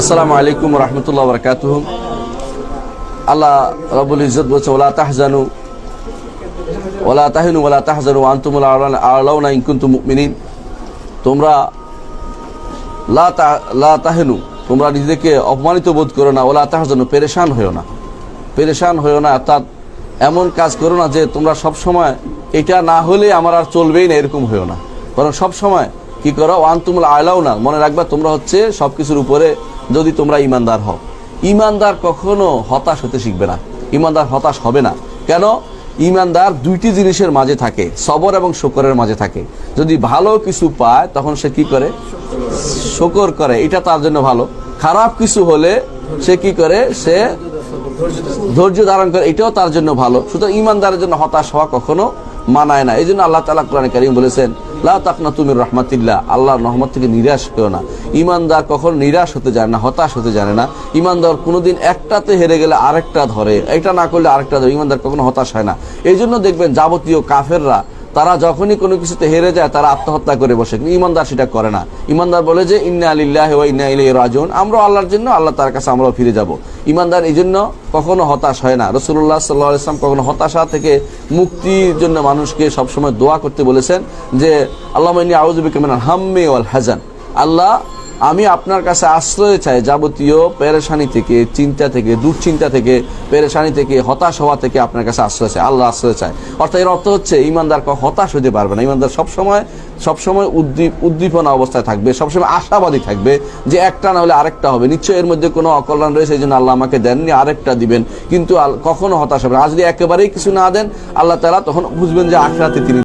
আসসালামু আলাইকুম রহমতুল্লাহ বরকাত আল্লাহ রবুল ইজত বলছে ওলা তাহজানু ওলা তাহিনু ওলা তাহজানু আন্তুমুল মুমিনিন। তোমরা লা লা তাহেনু, তোমরা নিজেকে অপমানিত বোধ করো না ওলা তাহজানু, পেরেশান হয়েও না। পেরেশান হয়েও না, অর্থাৎ এমন কাজ করো না যে তোমরা সব সময় এটা না হলে আমার আর চলবেই না, এরকম হয়েও না। কারণ সব সময় কি করো? ওয়ান্তুমুল আলাও না মনে রাখবা, তোমরা হচ্ছে সব কিছুর উপরে যদি তোমরা ইমানদার হও। ইমানদার কখনো হতাশ হতে শিখবে না। ইমানদার হতাশ হবে না। কেন? ইমানদার দুইটি জিনিসের মাঝে থাকে, সবর এবং শকরের মাঝে থাকে। যদি ভালো কিছু পায়, তখন সে কি করে? শকর করে। এটা তার জন্য ভালো। খারাপ কিছু হলে সে কি করে? সে ধৈর্য ধারণ করে। এটাও তার জন্য ভালো। সুতরাং ইমানদারের জন্য হতাশ হওয়া কখনো মানায় না। এই জন্য আল্লাহ তালা কোরআন কারিম বলেছেন, লা তাকনা তুমি রহমাতিল্লা আল্লাহর রহমত থেকে নিরাশ কেউ না। ইমানদার কখনো নিরাশ হতে জানে না, হতাশ হতে জানে না। ইমানদার কোনোদিন একটাতে হেরে গেলে আরেকটা ধরে। এটা না করলে আরেকটা ধরে। ইমানদার কখনো হতাশ হয় না। এই জন্য দেখবেন যাবতীয় কাফেররা তারা যখনই কোনো কিছুতে হেরে যায়, তারা আত্মহত্যা করে বসে। কিন্তু ইমানদার সেটা করে না। ইমানদার বলে যে, ইন্না আলিল্লাহ ইন্না আলি রাজন আমরা আল্লাহর জন্য, আল্লাহ তার কাছে আমরাও ফিরে যাব। ইমানদার এই জন্য কখনো হতাশ হয় না। রসুল্লাহ সাল্লাহ ইসলাম কখনো হতাশা থেকে মুক্তির জন্য মানুষকে সবসময় দোয়া করতে বলেছেন যে আল্লাহ হাম্মে হাম্মি ওয়াল হাজান আল্লাহ আমি আপনার কাছে আশ্রয় চাই যাবতীয় পেরেশানি থেকে, চিন্তা থেকে, দুশ্চিন্তা থেকে, পেরেশানি থেকে, হতাশ হওয়া থেকে আপনার কাছে আশ্রয় চাই, আল্লাহ আশ্রয় চায়। অর্থাৎ এর অর্থ হচ্ছে ইমানদার হতাশ হতে পারবে না। ইমানদার সবসময় সবসময় উদ্দীপ, উদ্দীপনা অবস্থায় থাকবে, সবসময় আশাবাদী থাকবে যে একটা না হলে আরেকটা হবে। নিশ্চয়ই এর মধ্যে কোনো অকল্যাণ রয়েছে, এই জন্য আল্লাহ আমাকে দেননি, আরেকটা দিবেন। কিন্তু কখনো হতাশ হবে না। আর যদি একেবারেই কিছু না দেন, আল্লাহ তালা তখন বুঝবেন যে আখরাতে তিনি